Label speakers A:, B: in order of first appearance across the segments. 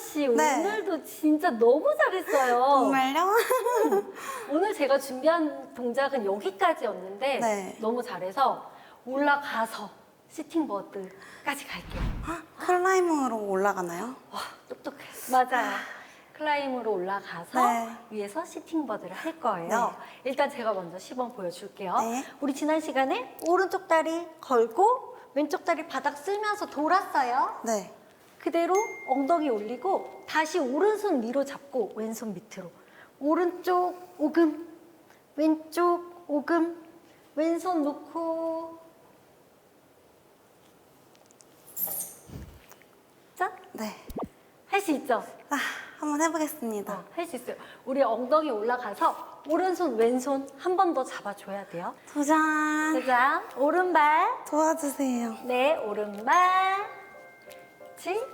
A: 씨
B: 네.
A: 오늘도 진짜 너무 잘했어요.
B: 정말요?
A: 오늘 제가 준비한 동작은 여기까지였는데
B: 네.
A: 너무 잘해서 올라가서 시팅버드까지 갈게요.
B: 클라이밍으로 올라가나요?
A: 와 똑똑해. 맞아요. 클라임으로 올라가서
B: 네.
A: 위에서 시팅버드를 할 거예요. 일단 제가 먼저 시범 보여줄게요.
B: 네.
A: 우리 지난 시간에 오른쪽 다리 걸고 왼쪽 다리 바닥 쓸면서 돌았어요.
B: 네.
A: 그대로 엉덩이 올리고 다시 오른손 위로 잡고 왼손 밑으로 오른쪽 오금 왼쪽 오금 왼손 놓고 짠!
B: 네.
A: 할 수 있죠?
B: 아, 한번 해보겠습니다.
A: 어, 할수 있어요. 우리 엉덩이 올라가서 오른손 왼손 한 번 더 잡아줘야 돼요.
B: 도전!
A: 자, 오른발
B: 도와주세요.
A: 네, 오른발. 그렇지?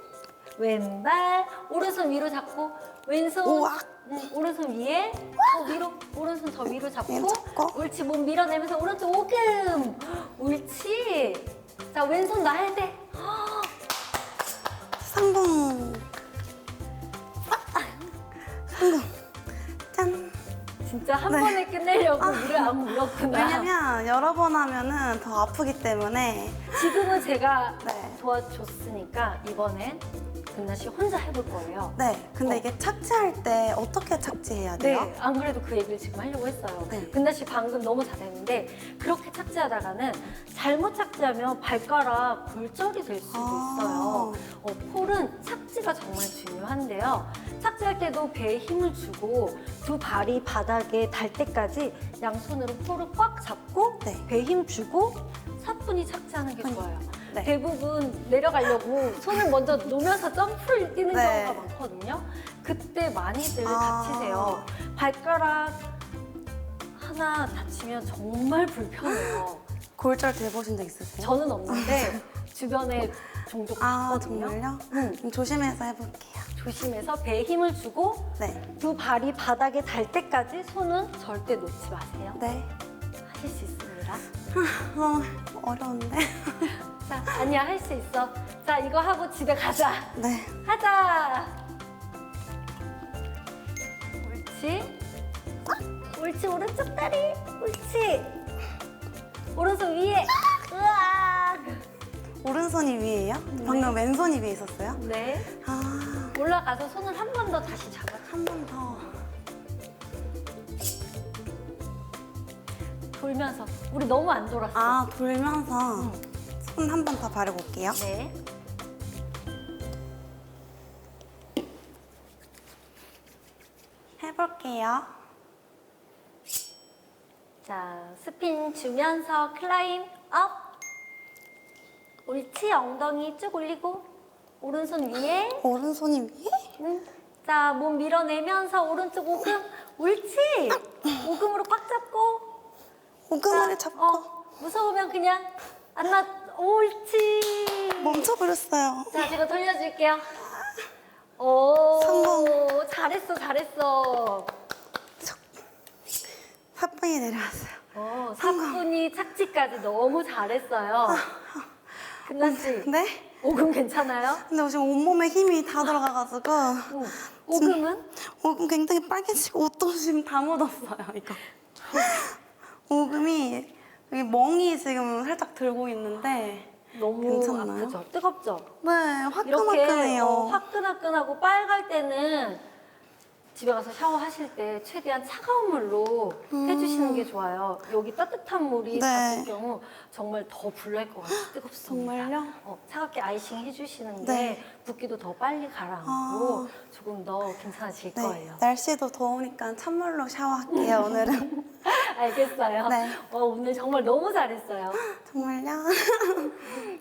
A: 왼발. 오른손 위로 잡고 왼손.
B: 우와.
A: 응, 오른손 위에. 더 위로. 오른손 더 위로 잡고.
B: 위로 잡고.
A: 옳지. 몸 밀어내면서 오른쪽 오금. 옳지. 자, 왼손 나할 때.
B: 성공!
A: 진짜 한
B: 네.
A: 번에 끝내려고 물을 안 물었구나.
B: 왜냐면 여러 번 하면은 더 아프기 때문에
A: 지금은 제가
B: 네.
A: 도와줬으니까 이번엔 은나 씨 혼자 해볼 거예요.
B: 네. 근데
A: 어.
B: 이게 착지할 때 어떻게 착지해야 돼요?
A: 네, 안 그래도 그 얘기를 지금 하려고 했어요.
B: 네.
A: 근나 씨 방금 너무 잘했는데 그렇게 착지하다가는 잘못 착지하면 발가락 골절이 될 수도
B: 아.
A: 있어요. 어, 폴은 착지가 정말 중요한데요. 착지할 때도 배에 힘을 주고 두 발이 바닥에 닿을 때까지 양손으로 폴을 꽉 잡고
B: 네.
A: 배에 힘 주고 사뿐히 착지하는 게 좋아요.
B: 네.
A: 대부분 내려가려고 손을 먼저 놓으면서 점프를 뛰는
B: 네.
A: 경우가 많거든요. 그때 많이들
B: 아.
A: 다치세요. 발가락 하나 다치면 정말 불편해요.
B: 골절 돼보신 적 있으세요?
A: 저는 없는데 주변에 종종
B: 아,
A: 있거든요.
B: 정말요?
A: 응.
B: 그럼 조심해서 해볼게요.
A: 조심해서 배에 힘을 주고
B: 네.
A: 두 발이 바닥에 닿을 때까지 손은 절대 놓지 마세요.
B: 네.
A: 하실 수 있습니다.
B: 너무 어려운데?
A: 자, 아니야 할 수 있어. 자, 이거 하고 집에 가자.
B: 네.
A: 하자. 옳지. 옳지 오른쪽 다리. 옳지. 오른손 위에. 으악.
B: 오른손이 위에요? 방금 왼손이 위에 있었어요?
A: 네.
B: 아,
A: 올라가서 손을 한 번 더 다시 잡아.
B: 한 번 더.
A: 돌면서. 우리 너무 안 돌았어.
B: 아, 돌면서 손 한 번 더 바르고 올게요.
A: 네.
B: 해볼게요.
A: 자, 스핀 주면서 클라임 업. 옳지. 엉덩이 쭉 올리고 오른손 위에.
B: 오른손이 위에?
A: 응. 자, 몸 밀어내면서 오른쪽 오금. 옳지. 오금으로 꽉 잡고.
B: 오금을
A: 자,
B: 잡고
A: 어, 무서우면 그냥 안 나. 옳지.
B: 멈춰버렸어요.
A: 자, 제가 돌려줄게요. 오,
B: 성공.
A: 잘했어, 잘했어.
B: 사뿐히 내려왔어요.
A: 어, 사뿐히 착지까지 너무 잘했어요. 근나 씨,
B: 네?
A: 오금 괜찮아요?
B: 근데 지금 온몸에 힘이 다 들어가가지고
A: 응. 오금은?
B: 오금 굉장히 빨개지고 옷도 지금 다 묻었어요, 이거. 오금이 여기 멍이 지금 살짝 들고 있는데
A: 너무
B: 괜찮나요?
A: 아프죠? 뜨겁죠?
B: 네, 화끈화끈해요.
A: 어, 화끈화끈하고 빨갈 때는 집에 가서 샤워하실 때 최대한 차가운 물로 해주시는 게 좋아요. 여기 따뜻한 물이
B: 음. 네.
A: 닿을 경우 정말 더 불날 것 같아요. 뜨겁습니다.
B: 정말요?
A: 어, 차갑게 아이싱 해주시는
B: 네.
A: 게 붓기도 더 빨리 가라앉고
B: 아.
A: 조금 더 괜찮아질
B: 네,
A: 거예요.
B: 날씨도 더우니까 찬물로 샤워할게요, 오늘은.
A: 알겠어요.
B: 네.
A: 어, 오늘 정말 너무 잘했어요.
B: 정말요?